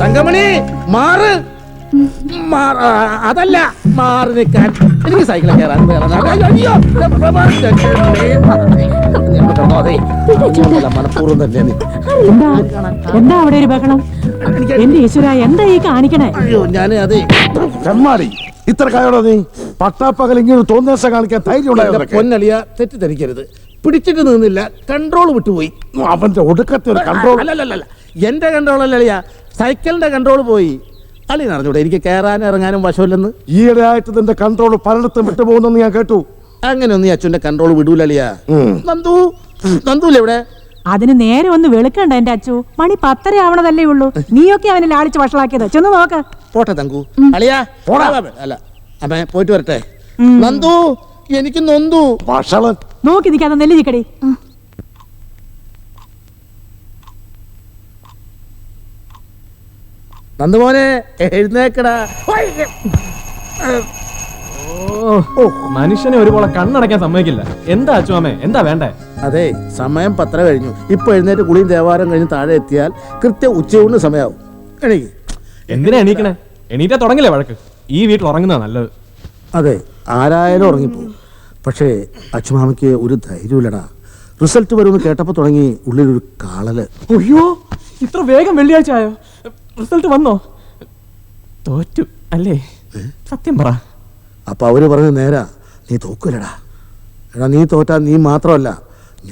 തങ്കമണി മാറ്. മാറ് അതല്ല മാറി നിൽക്കാൻ. എനിക്ക് സൈക്കിളിൽ കയറാൻ മനഃപൂർവം തന്നെ. എന്താ? എന്താ അവിടെ ഒരു ബഹളം? എന്റെ ഈശ്വര എന്താ ഈ കാണിക്കണേ? അയ്യോ ഞാൻ അതെ ഇത്ര കായോടെ നീ? പട്ടാപ്പകൽ ഇങ്ങനെ തോന്നിയ കാണിക്കാൻ ധൈര്യം ഉണ്ടായിരുന്നു പൊന്നളിയ തെറ്റിദ്ധരിക്കരുത്. പിടിച്ചിട്ട് നിന്നില്ല കൺട്രോൾ വിട്ടുപോയി. അവന്റെ ഒടുക്കത്തെ ഒരു കൺട്രോൾ അല്ലല്ലല്ല എന്റെ കൺട്രോൾ അല്ല അളിയ സൈക്കിളിന്റെ കൺട്രോൾ പോയി. അളി നടന്നൂടെ എനിക്ക് കയറാനും ഇറങ്ങാനും വശമില്ലെന്ന്. ഈയിടെ ആയിട്ട് നിന്റെ കൺട്രോൾ പലയിടത്തും വിട്ടുപോകുന്നെന്ന് ഞാൻ കേട്ടു. അങ്ങനെ ഒന്നും അച്ഛന്റെ കൺട്രോൾ വിടൂലളിയ ഉം. നന്ദു നന്ദുല്ലേ ഇവിടെ? അതിന് നേരെ ഒന്ന് വെളുക്കണ്ട എന്റെ അച്ചു. മണി പത്തര ആവണതല്ലേ ഉള്ളൂ. നീയൊക്കെ അവനെ ലാളിച്ച് വഷളാക്കിയത്. ചെന്ന് നോക്ക്. പോട്ടെ തങ്കു. അളിയാ പോടാ. അല്ല. അമ്മ പോയിട്ട് വരട്ടെ. നന്ദു എനിക്ക് നന്ദു. ഭക്ഷണം നോക്കി നിൽക്കാതെ നെല്ല് ചിക്കടി നന്ദുമോനെ എഴുന്നേക്കടാ. ഓ മനുഷ്യനെ ഒരുപോലെ കണ്ണടയ്ക്കാൻ സമ്മതിക്കില്ല. എന്താ അച്ചുമാമേ എന്താ വേണ്ടേ? അതെ സമയം പത്ര കഴിഞ്ഞു. ഇപ്പൊ എഴുന്നേറ്റ് കുളിയും ദേവാലയം കഴിഞ്ഞ് താഴെ എത്തിയാൽ കൃത്യം ഉച്ചയൂണ് സമയാവും. എണീക്ക്. എന്തിനാ എണീക്കണേ? എണീറ്റാ തുടങ്ങില്ലേ വഴക്ക്? ഈ വീട്ടിൽ ഉറങ്ങുന്നതാ നല്ലത്. അതെ ആരായാലും ഉറങ്ങിപ്പോ പക്ഷേ അച്ഛമാമയ്ക്ക് ഒരു ധൈര്യമില്ലടാ റിസൾട്ട് വരുമെന്ന് കേട്ടപ്പോൾ തുടങ്ങി ഉള്ളിലൊരു കാളൽ. അയ്യോ ഇത്ര വേഗം വെള്ളിയാഴ്ച ആയോ? റിസൾട്ട് വന്നോ? തോറ്റു അല്ലേ? സത്യം പറ. അപ്പൊ അവർ പറഞ്ഞ നേരാ. നീ തോക്കൂലടാ. എടാ നീ തോറ്റാ നീ മാത്രമല്ല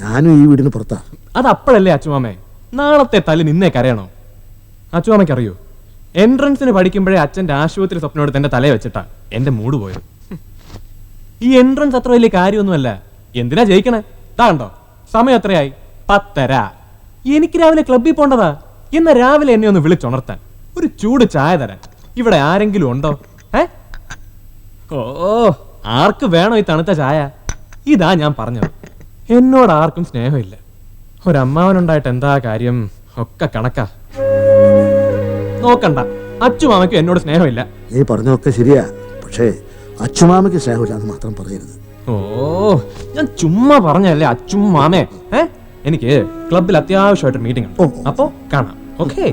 ഞാനും ഈ വീടിന് പുറത്താ. അത് അപ്പോഴല്ലേ അച്ചുമാമേ നാളത്തെ തല്ലി നിന്നേ കരയണോ? അച്ചുമാമയ്ക്ക് അറിയോ എൻട്രൻസിന് പഠിക്കുമ്പോഴേ അച്ഛന്റെ ആശുപത്രി സ്വപ്നം എടുത്ത് എന്റെ തലയെ വെച്ചിട്ടാ. എന്റെ മൂഡ് പോയത്. ഈ എൻട്രൻസ് അത്ര വലിയ കാര്യമൊന്നുമല്ല. എന്തിനാ ജയിക്കണേ? താണ്ടോ സമയം എത്രയായി? പത്തര. എനിക്ക് രാവിലെ ക്ലബ്ബിൽ പോണ്ടതാ. ഇന്ന് രാവിലെ എന്നെ ഒന്ന് വിളിച്ചുണർത്താൻ. ഒരു ചൂട് ചായ തരാൻ. ഇവിടെ ആരെങ്കിലും ഉണ്ടോ? ഏ? ഓ ആർക്ക് വേണോ ഈ തണുത്ത ചായ? ഇതാ ഞാൻ പറഞ്ഞത്. എന്നോട് ആർക്കും സ്നേഹമില്ല. ഒരമ്മാവനുണ്ടായിട്ട് എന്താ കാര്യം? ഒക്കെ കണക്കാ. നോക്കണ്ട. അച്ചുമാമയ്ക്ക് എന്നോട് സ്നേഹമില്ല. നീ പറഞ്ഞതൊക്കെ ശരിയാ. പക്ഷേ അച്ചുമാമയ്ക്ക് സ്നേഹമില്ല എന്ന് മാത്രം പറയരുത്. ഓ ഞാൻ ചുമ്മാ പറഞ്ഞല്ലേ അച്ചുമാമേ ഏ? എനിക്ക് ക്ലബിൽ അത്യാവശ്യമായിട്ട് മീറ്റിംഗ് ഓ. ഉണ്ട് അപ്പോ കാണാം. Okay?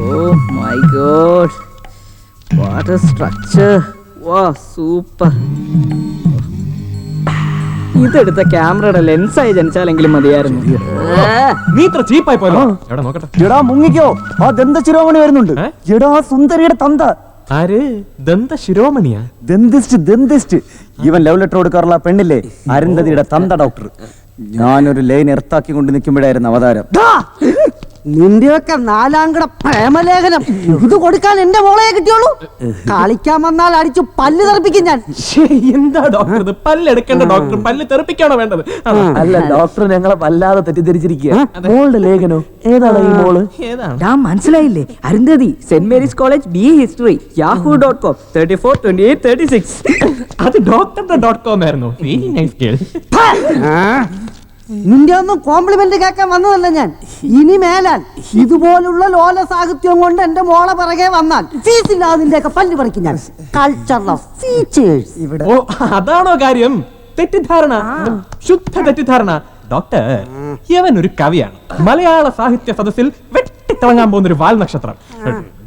Oh my god. What a structure. Wow, super. ഇതെടുത്ത ക്യാമറയുടെ ലെൻസായി ജനിച്ചാലെങ്കിലും മതിയായിരുന്നു. നീ ഇത്ര ചീപ്പായി പോയല്ലോ. എവിടെ നോക്കട്ടെ. എടാ മുങ്ങിക്കോ. ആ ദന്ത ശിരോമണി വരുന്നുണ്ട്? എടാ ആ സുന്ദരിയുടെ തന്ത. ആര്? ദന്ത ശിരോമണിയാ ദന്തിസ്റ്റ് ദന്തിസ്റ്റ്. ഇവൻ ലവ് ലെറ്റർ കൊടുക്കാറുള്ള ആ പെണ്ണില്ലേ? അരുന്ധതിയുടെ തന്ത ഡോക്ടർ. ഞാനൊരു ലൈൻ എർത്താക്കി കൊണ്ട് നിൽക്കുമ്പോഴായിരുന്നു അവതാരം. നിന്റെയൊക്കെ നാലാംകട പ്രേമലേഖനം. ഇത് കൊടുക്കാൻ എന്റെ മോളെ കിട്ടിയോളൂ. കളിക്കാൻ വന്നാൽ അടിച്ചു പല്ല് തെറിപ്പിക്കും ഞാൻ. എന്താ ഡോക്ടർ ഇത്? പല്ലെടുക്കേണ്ട ഡോക്ടർ പല്ല് തെറിപ്പിക്കാണോ വേണ്ടത്? അല്ല ഡോക്ടർ ഞങ്ങളെ വല്ലാതെ തെറ്റിദ്ധരിച്ചിരിക്കുക മോളുടെ ലേഖനോ. ഏതാണ് ഈ മോൾ? ഏതാണ്? ഞാൻ മനസ്സിലായില്ലേ. Arundhati saint Mary's college B history Yahoo dot com thirty four twenty eight thirty six അത് ഡോക്ടറുടെ ഡോട്ട് കോം ആയിരുന്നു വെരി നൈസ് ഗേൾ നിന്റെ ഒന്നും കോംപ്ലിമെന്റ് കേൾക്കാൻ വന്നതല്ല ഞാൻ. ഇനി മേലാൽ ഇതുപോലുള്ള ലോല സാഹിത്യം കൊണ്ട് എന്റെ മോളെ പിറകെ വന്നാൽ ഫീസില്ലാതെ നിന്റെയൊക്കെ പല്ല് പറിക്കും ഞാൻ. കൾച്ചർ ഓഫ് ഫീച്ചേഴ്സ് ഇവിടെ ഓ അതാണോ കാര്യം? തെറ്റിദ്ധാരണ. ശുദ്ധ തെറ്റിദ്ധാരണ. ഡോക്ടർ ഇവൻ ഒരു കവിയാണ്. മലയാള സാഹിത്യ സദസ്സിൽ വെട്ടിത്തിളങ്ങാൻ പോകുന്ന ഒരു വാൽ നക്ഷത്രം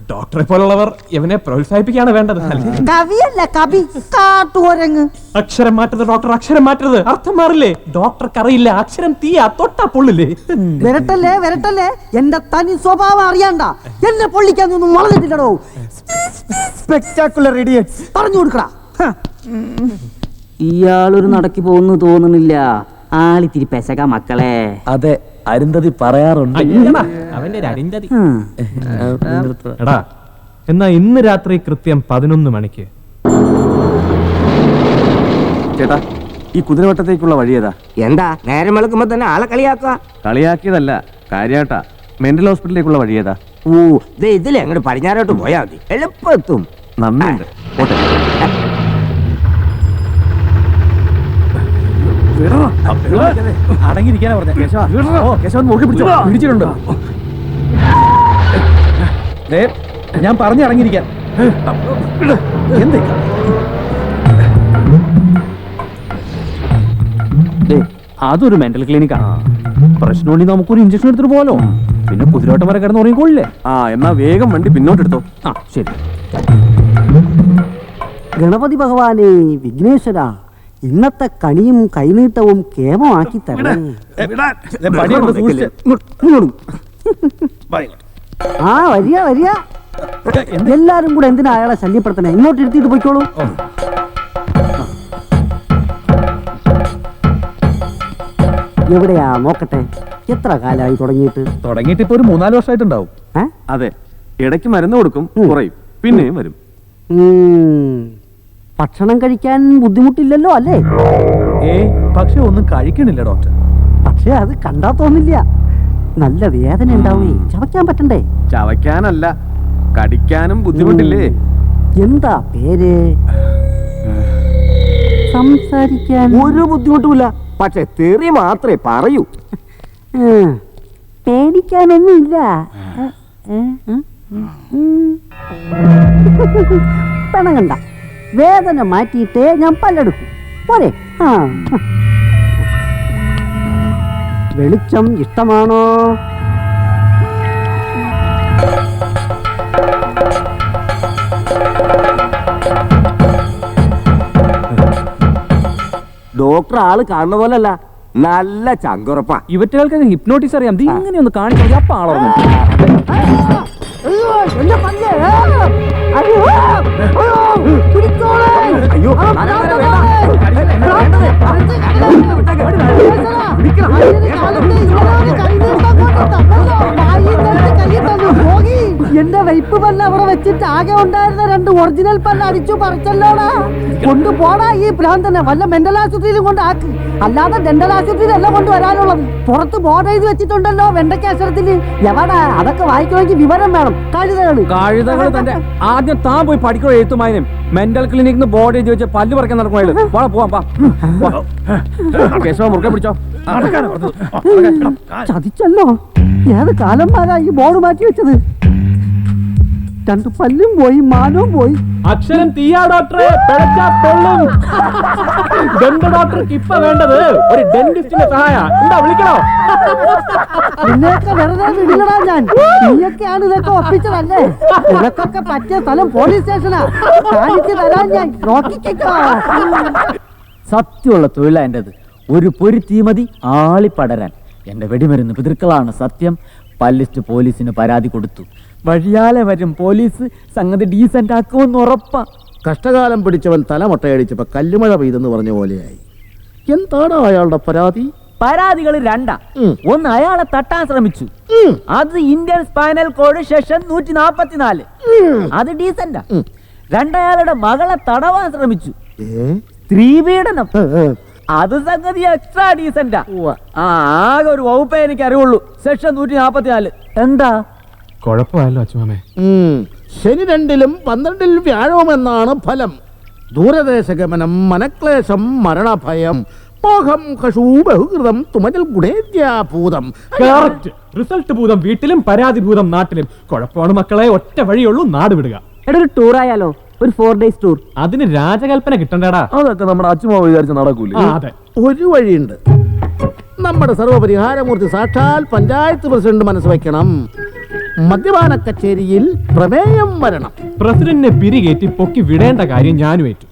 ഡോക്ടറെ പോലുള്ളവർ ഇവനെ പ്രോത്സാഹിപ്പിക്കുകയാണ് വേണ്ടത് കവിയല്ല കവി? കാട്ടുകൊരങ്ങ്. അക്ഷരം മാറ്റരുത് ഡോക്ടർ അക്ഷരം മാറ്റരുത്. അർത്ഥം മാറില്ലേ? ഡോക്ടർക്ക് അറിയില്ല അക്ഷരം തീയാ തൊട്ടാ പൊള്ളില്ലേ? വരട്ടല്ലേ വരട്ടല്ലേ? എന്റെ തനി സ്വഭാവം അറിയണ്ട. എന്നെ പൊള്ളിക്കാനൊന്നും വളർന്നിട്ടില്ലടോ സ്പെക്ടാക്കുലർ ഇഡിയറ്റ് പറഞ്ഞു കൊടുക്കടാ. ഇയാളൊരു നടക്കി പോകുന്നു തോന്നുന്നില്ല. ആളിത്തിരി പെശക മക്കളെ. അതെ അരുന്ധതി പറയാറുണ്ട്. അവന്റെ എടാ എന്നാ ഇന്ന് രാത്രി കൃത്യം പതിനൊന്ന് മണിക്ക്. ചേട്ടാ ഈ കുതിരവട്ടത്തേക്കുള്ള വഴി ഏതാ? എന്താ നേരം വെളുക്കുമ്പോ തന്നെ ആളെ കളിയാക്കുക? കളിയാക്കിയതല്ല കാര്യാട്ടാ. മെന്റൽ ഹോസ്പിറ്റലിലേക്കുള്ള വഴി ഏതാ? ഓ ദേ ഇതിലെ അങ്ങോട്ട് പടിഞ്ഞാറോട്ട് പോയാ മതി. എളുപ്പത്തും. നന്ദിയുണ്ട്. പോട്ടെ. അടങ്ങിയിരിക്കാനാ പറഞ്ഞ. കേശവ. ഓ കേശവൻ നോക്കി പിടിച്ചോ? പിടിച്ചിട്ടുണ്ട്. ഞാൻ പറഞ്ഞു അടങ്ങിയിരിക്കാൻ അതൊരു മെന്റൽ ക്ലിനിക്കാണ് പ്രശ്നമുണ്ടെങ്കിൽ നമുക്കൊരു ഇഞ്ചക്ഷൻ എടുത്തിട്ട് പോലോ പിന്നെ കുതിരോട്ടം വരെ കിടന്ന് ഉറങ്ങിക്കൊള്ളില്ലേ ആ എന്നാ വേഗം വണ്ടി പിന്നോട്ട് എടുത്തോ ആ ശരി. ഗണപതി ഭഗവാനെ വിഘ്നേശ്വര ഇന്നത്തെ കണിയും കൈനീട്ടവും കേമമാക്കി തരണേ. ആ വരിക വരിക. എല്ലാരും കൂടെ എന്തിനാ അയാളെ ശല്യപ്പെടുത്തണേ? ഇങ്ങോട്ട് ഇരുത്തിയിട്ട് പോയിക്കോളൂ. എവിടെയാ നോക്കട്ടെ? എത്ര കാലമായി തുടങ്ങിയിട്ട്? തുടങ്ങിയിട്ട് ഇപ്പൊ ഒരു മൂന്നാൽ വർഷമായിട്ടുണ്ടാവും. ഏ? അതെ. ഇടയ്ക്ക് മരുന്ന് കൊടുക്കും കുറയും. പിന്നെയും വരും. ഉം. ഭക്ഷണം കഴിക്കാൻ ബുദ്ധിമുട്ടില്ലല്ലോ അല്ലേ? ഏ പക്ഷെ ഒന്നും കഴിക്കണില്ല ഡോക്ടർ. പക്ഷെ അത് കണ്ടാ തോന്നില്ല. നല്ല വേദന ഉണ്ടാവേ. ചവയ്ക്കാൻ പറ്റണ്ടേ? ചവയ്ക്കാനല്ല കടിക്കാനും ബുദ്ധിമുട്ടില്ലേ? എന്താ പേര്? സംസാരിക്കാൻ. ഒരു ബുദ്ധിമുട്ടുമില്ല. പക്ഷെ തെറി മാത്രമേ പറയൂ. പേടിക്കാനൊന്നുമില്ല. പണം. പിണങ്ങണ്ട. വേദന മാറ്റിയിട്ട് ഞാൻ പല്ലെടുക്കും. പോരെ? ആ. വെളിച്ചം ഇഷ്ടമാണോ ഡോക്ടർ ആൾ കാണുന്ന പോലല്ല നല്ല ചങ്കുറപ്പാ ഇവറ്റകൾക്ക് ഹിപ്നോട്ടിസ് അറിയാം ഇത് ഇങ്ങനെ ഒന്ന് കാണിച്ചു അപ്പൊ ആളോർമ്മ അയ്യോ, Yeah, I'm gonna go. എന്റെ വൈപ്പ് പല്ല് അവിടെ വെച്ചിട്ട് ആകെ ഉണ്ടായിരുന്ന രണ്ട് ഒറിജിനൽ പല്ല് അടിച്ചു പറിച്ചല്ലോടാ? കൊണ്ടുപോടാ ഈ ഭ്രാന്തനെ. വല്ല മെന്റൽ ആശുപത്രിയിലും കൊണ്ടാക്ക് അല്ലാതെ ഡെന്റൽ ആശുപത്രിയിലല്ല കൊണ്ടുവരാനുള്ളത് പുറത്ത് ബോർഡ് എഴുതി വെച്ചിട്ടുണ്ടല്ലോ വെണ്ടയ്ക്ക എവടാ? അതൊക്കെ വായിക്കണമെങ്കിൽ വിവരം വേണം. കഴുതകൾ കഴുതകൾ തന്റെ ആദ്യം താൻ പോയി പഠിക്കണോ എഴുത്തുമായനും? മെന്റൽ ക്ലിനിക്കിൽ നിന്ന് ബോർഡ് എഴുതി വെച്ച് പല്ല് പറിക്കാൻ നടക്കണേ വാ പോവാം വാ. കേശവ മുറുക്കെ പിടിച്ചോ. ചതിച്ചല്ലോ. ഏത് കാലം മാറാ ഈ ബോർഡ് മാറ്റി വെച്ചത്? രണ്ട് പല്ലും പോയി മാനവും പോയി. അക്ഷരം തീയാ ഡോക്ടറെ പിഴച്ചാ പൊള്ളും. ദന്ത ഡോക്ടർക്ക് ഇപ്പൊ വേണ്ടത് ഒരു ഡെന്റിസ്റ്റിന്റെ സഹായ. എന്താ വിളിക്കണോ? നിന്നെയൊക്കെ വെറുതെ വിടില്ലടാ ഞാൻ. നീയൊക്കെയാണ് ഇതൊക്കെ ഒപ്പിച്ചതല്ലേ? ഇതൊക്കെ പറ്റിയ സ്ഥലം പോലീസ് സ്റ്റേഷനാ. കാണിച്ചു തരാൻ ഞാൻ സത്യമുള്ള തൊഴിലാ എന്റെത് ഒരു പൊരുത്തി മതി ആളിപ്പടരാൻ. എന്റെ വെടിമരുന്ന് പിതൃക്കളാണ് സത്യം. പല്ലിസ്റ്റ് പോലീസിന് പരാതി കൊടുത്തു. വഴിയാലെ വരും പോലീസ് സംഗതി ഡീസെന്റ് ആക്കുമെന്ന് ഉറപ്പാ. കഷ്ടകാലം പിടിച്ചവൻ തല മുട്ടയടിച്ചപ്പോ കല്ലുമഴ പെയ്തെന്ന് പറഞ്ഞ പോലെയായി. എന്താണ് അയാളുടെ പരാതി? പരാതികൾ രണ്ടാ. ഒന്ന് അയാളെ തട്ടാൻ ശ്രമിച്ചു. അത് ഇന്ത്യൻ സ്പൈനൽ കോഡ് സെഷൻ നൂറ്റി നാപ്പത്തിനാല് അത് ഡീസന്റാ രണ്ടയാളുടെ മകളെ തടവാൻ ശ്രമിച്ചു? സ്ത്രീപീഡനം. അത് സംഗതി എക്സ്ട്രാ ഡീസന്റാ ആ. ആകെ ഒരു വകുപ്പേ എനിക്ക് അറിവുള്ളൂ. സെക്ഷൻ നൂറ്റി നാപ്പത്തിനാല് എന്താ? കുഴപ്പമായല്ലോ അച്ഛമാമേ ശനി രണ്ടിലും പന്ത്രണ്ടിൽ വ്യാഴമെന്നാണ് ഫലം. ദൂരദേശഗമനം മനക്ലേശം മരണഭയം മോഹം കഷൂ ബഹുകൃതം തുമജൽ ഗുണേദ്യാഭൂതം. കറക്റ്റ് റിസൾട്ട് ഭൂതം വീട്ടിലും പരാതി ഭൂതം നാട്ടിലും. കുഴപ്പമാണ് മക്കളെ ഒറ്റ വഴിയുള്ളൂ നാട് വിടുക. എടൊരു ടൂറായാലോ ഒരു ഫോർ ഡേയ്സ് ടൂർ അതിന് രാജകൽപ്പന കിട്ടണ്ടടാ. അതൊക്കെ നമ്മുടെ അച്ഛമാവ് വിചാരിച്ച് നടക്കൂലേ? അതെ. ഒരു വഴിയുണ്ട്. നമ്മുടെ സർവപരിഹാരമൂർത്തി സാക്ഷാൽ പഞ്ചായത്ത് പ്രസിഡന്റ് മനസ്സ് വയ്ക്കണം. മദ്യപാന കച്ചേരിയിൽ പ്രമേയം വരണം. പ്രസിഡന്റിനെ പിരികേറ്റി പൊക്കി വിടേണ്ട കാര്യം ഞാനും ഏറ്റു.